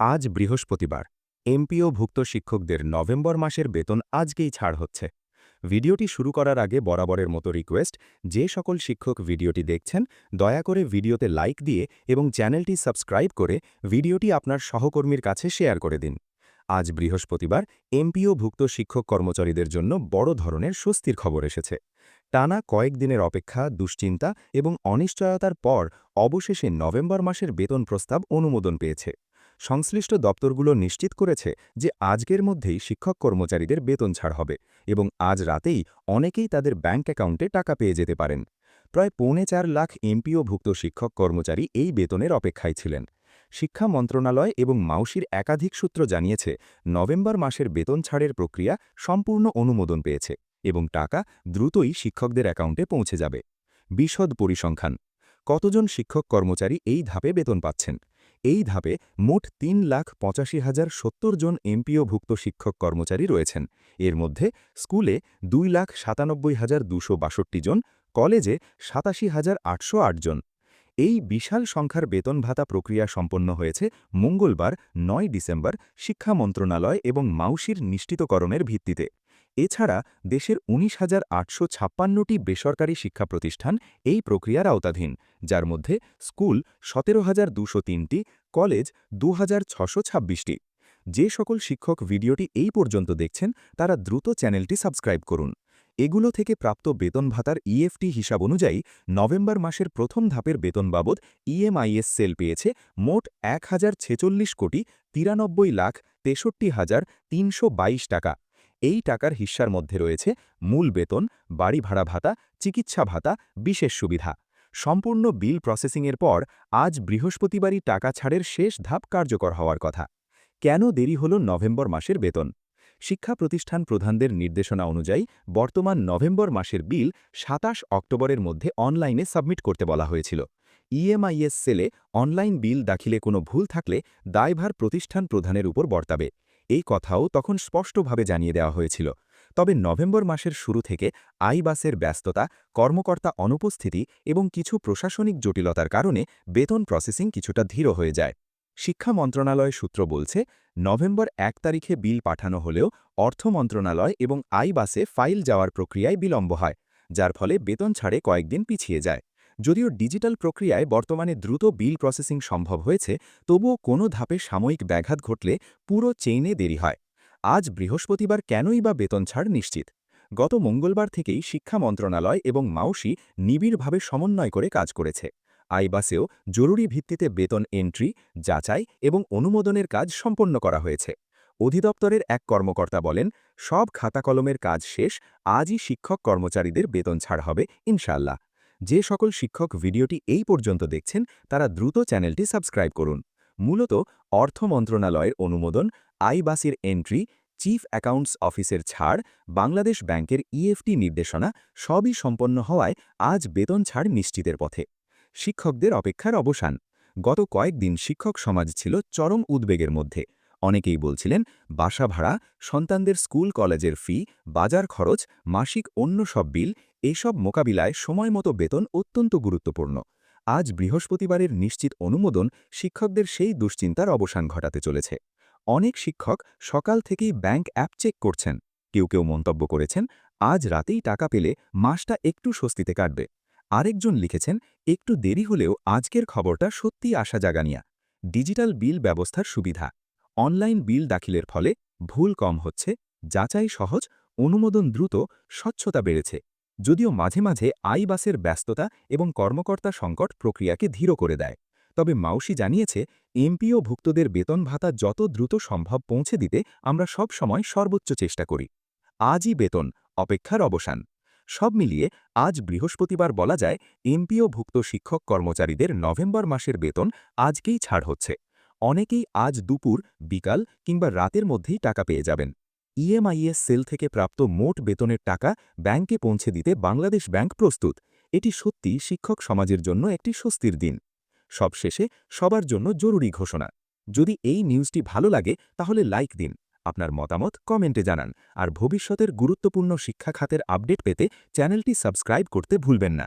আজ বৃহস্পতিবার। এমপিও ভুক্ত শিক্ষকদের নভেম্বর মাসের বেতন আজকেই ছাড় হচ্ছে। ভিডিওটি শুরু করার আগে বরাবরের মতো রিকোয়েস্ট, যে সকল শিক্ষক ভিডিওটি দেখছেন, দয়া করে ভিডিওতে লাইক দিয়ে এবং চ্যানেলটি সাবস্ক্রাইব করে ভিডিওটি আপনার সহকর্মীর কাছে শেয়ার করে দিন। আজ বৃহস্পতিবার এমপিও ভুক্ত শিক্ষক কর্মচারীদের জন্য বড় ধরনের স্বস্তির খবর এসেছে। টানা কয়েকদিনের অপেক্ষা, দুশ্চিন্তা এবং অনিশ্চয়তার পর অবশেষে নভেম্বর মাসের বেতন প্রস্তাব অনুমোদন পেয়েছে। সংশ্লিষ্ট দপ্তরগুলো নিশ্চিত করেছে যে আজকের মধ্যেই শিক্ষক কর্মচারীদের বেতন ছাড় হবে এবং আজ রাতেই অনেকেই তাদের ব্যাঙ্ক অ্যাকাউন্টে টাকা পেয়ে যেতে পারেন। প্রায় পৌনে চার লাখ এমপিওভুক্ত শিক্ষক কর্মচারী এই বেতনের অপেক্ষায় ছিলেন। শিক্ষা মন্ত্রণালয় এবং মাউসির একাধিক সূত্র জানিয়েছে, নভেম্বর মাসের বেতন ছাড়ের প্রক্রিয়া সম্পূর্ণ অনুমোদন পেয়েছে এবং টাকা দ্রুতই শিক্ষকদের অ্যাকাউন্টে পৌঁছে যাবে। বিশদ পরিসংখ্যান। কতজন শিক্ষক কর্মচারী এই ধাপে বেতন পাচ্ছেন? এই ধাপে মোট তিন লাখ পঁচাশি হাজার সত্তর জন এমপিওভুক্ত শিক্ষক কর্মচারী রয়েছেন। এর মধ্যে স্কুলে দুই লাখ সাতানব্বই হাজার দুশো বাষট্টি জন, কলেজে সাতাশি হাজার আটশো জন। এই বিশাল সংখ্যার বেতন ভাতা প্রক্রিয়া সম্পন্ন হয়েছে মঙ্গলবার, নয় ডিসেম্বর শিক্ষা মন্ত্রণালয় এবং মাউসির নিশ্চিতকরণের ভিত্তিতে। এছাড়া দেশের উনিশ হাজার আটশো ছাপ্পান্নটি বেসরকারি শিক্ষা প্রতিষ্ঠান এই প্রক্রিয়ার আওতাধীন, যার মধ্যে স্কুল সতেরো হাজার দুশো তিনটি, কলেজ দু হাজার ছশো ছাব্বিশটি। যে সকল শিক্ষক ভিডিওটি এই পর্যন্ত দেখছেন, তারা দ্রুত চ্যানেলটি সাবস্ক্রাইব করুন। এগুলো থেকে প্রাপ্ত বেতন ভাতার ইএফটি হিসাব অনুযায়ী নভেম্বর মাসের প্রথম ধাপের বেতন বাবদ ইএমআইএস সেল পেয়েছে মোট এক হাজার ছেচল্লিশ কোটি তিরানব্বই লাখ তেষট্টি হাজার তিনশো টাকা। এই টাকার হিস্যার মধ্যে রয়েছে মূল বেতন, বাড়ি ভাড়া ভাতা, চিকিৎসা ভাতা, বিশেষ সুবিধা। সম্পূর্ণ বিল প্রসেসিংয়ের পর আজ বৃহস্পতিবারই টাকা ছাড়ের শেষ ধাপ কার্যকর হওয়ার কথা। কেন দেরি হল নভেম্বর মাসের বেতন? শিক্ষা প্রতিষ্ঠান প্রধানদের নির্দেশনা অনুযায়ী বর্তমান নভেম্বর মাসের বিল সাতাশ অক্টোবরের মধ্যে অনলাইনে সাবমিট করতে বলা হয়েছিল। ইএমআইএস সেলে অনলাইন বিল দাখিলে কোনো ভুল থাকলে দায়ভার প্রতিষ্ঠান প্রধানের উপর বর্তাবে। এই কথাও তখন স্পষ্টভাবে জানিয়ে দেওয়া হয়েছিল। তবে নভেম্বর মাসের শুরু থেকে আই বাসের ব্যস্ততা, কর্মকর্তা অনুপস্থিতি এবং কিছু প্রশাসনিক জটিলতার কারণে বেতন প্রসেসিং কিছুটা ধীর হয়ে যায়। শিক্ষা মন্ত্রণালয় সূত্র বলছে, নভেম্বর এক তারিখে বিল পাঠানো হলেও অর্থ মন্ত্রণালয় এবং আই বাসে ফাইল যাওয়ার প্রক্রিয়ায় বিলম্ব হয়, যার ফলে বেতন ছাড়ে কয়েকদিন পিছিয়ে যায়। যদিও ডিজিটাল প্রক্রিয়ায় বর্তমানে দ্রুত বিল প্রসেসিং সম্ভব হয়েছে, তবুও কোনো ধাপে সাময়িক ব্যাঘাত ঘটলে পুরো চেইনে দেরি হয়। আজ বৃহস্পতিবার কেনই বা বেতন ছাড় নিশ্চিত? গত মঙ্গলবার থেকেই শিক্ষা মন্ত্রণালয় এবং মাউসি নিবিড়ভাবে সমন্বয় করে কাজ করেছে। আইবাসেও জরুরি ভিত্তিতে বেতন এন্ট্রি, যাচাই এবং অনুমোদনের কাজ সম্পন্ন করা হয়েছে। অধিদপ্তরের এক কর্মকর্তা বলেন, সব খাতা কলমের কাজ শেষ, আজই শিক্ষক কর্মচারীদের বেতন ছাড় হবে ইনশাল্লাহ যে সকল শিক্ষক ভিডিওটি এই পর্যন্ত দেখছেন, তারা দ্রুত চ্যানেলটি সাবস্ক্রাইব করুন। মূলত অর্থ মন্ত্রণালয়ের অনুমোদন, আইবাসির এন্ট্রি, চিফ অ্যাকাউন্টস অফিসের ছাড়, বাংলাদেশ ব্যাংকের ইএফটি নির্দেশনা সবই সম্পন্ন হওয়ায় আজ বেতন ছাড় নিশ্চিতের পথে। শিক্ষকদের অপেক্ষার অবসান। গত কয়েকদিন শিক্ষক সমাজ ছিল চরম উদ্বেগের মধ্যে। অনেকেই বলছিলেন, বাসা ভাড়া, সন্তানদের স্কুল কলেজের ফি বাজার খরচ, মাসিক অন্য সব বিল এসব মোকাবিলায় সময়মতো বেতন অত্যন্ত গুরুত্বপূর্ণ। আজ বৃহস্পতিবারের নিশ্চিত অনুমোদন শিক্ষকদের সেই দুশ্চিন্তার অবসান ঘটাতে চলেছে। অনেক শিক্ষক সকাল থেকেই ব্যাংক অ্যাপ চেক করছেন। কেউ কেউ মন্তব্য করেছেন, আজ রাতেই টাকা পেলে মাসটা একটু স্বস্তিতে কাটবে। আরেকজন লিখেছেন, একটু দেরি হলেও আজকের খবরটা সত্যি আশা জাগানিয়া ডিজিটাল বিল ব্যবস্থার সুবিধা। অনলাইন বিল দাখিলের ফলে ভুল কম হচ্ছে, যাচাই সহজ, অনুমোদন দ্রুত, স্বচ্ছতা বেড়েছে। যদিও মাঝে মাঝে আই বাসের ব্যস্ততা এবং কর্মকর্তা সংকট প্রক্রিয়াকে ধীর করে দেয়। তবে মাউসি জানিয়েছে এমপিও ভুক্তদের বেতন ভাতা যত দ্রুত সম্ভব পৌঁছে দিতে আমরা সব সময় সর্বোচ্চ চেষ্টা করি। আজই বেতন, অপেক্ষার অবসান। সব মিলিয়ে আজ বৃহস্পতিবার বলা যায় এমপিও ভুক্ত শিক্ষক কর্মচারীদের নভেম্বর মাসের বেতন আজকেই ছাড় হচ্ছে। অনেকেই আজ দুপুর, বিকাল কিংবা রাতের মধ্যেই টাকা পেয়ে যাবেন। ইএমআইএস সেল থেকে প্রাপ্ত মোট বেতনের টাকা ব্যাংকে পৌঁছে দিতে বাংলাদেশ ব্যাংক প্রস্তুত। এটি সত্যি শিক্ষক সমাজের জন্য একটি স্বস্তির দিন। সবশেষে সবার জন্য জরুরি ঘোষণা। যদি এই নিউজটি ভালো লাগে, তাহলে লাইক দিন, আপনার মতামত কমেন্টে জানান, আর ভবিষ্যতের গুরুত্বপূর্ণ শিক্ষা খাতের আপডেট পেতে চ্যানেলটি সাবস্ক্রাইব করতে ভুলবেন না।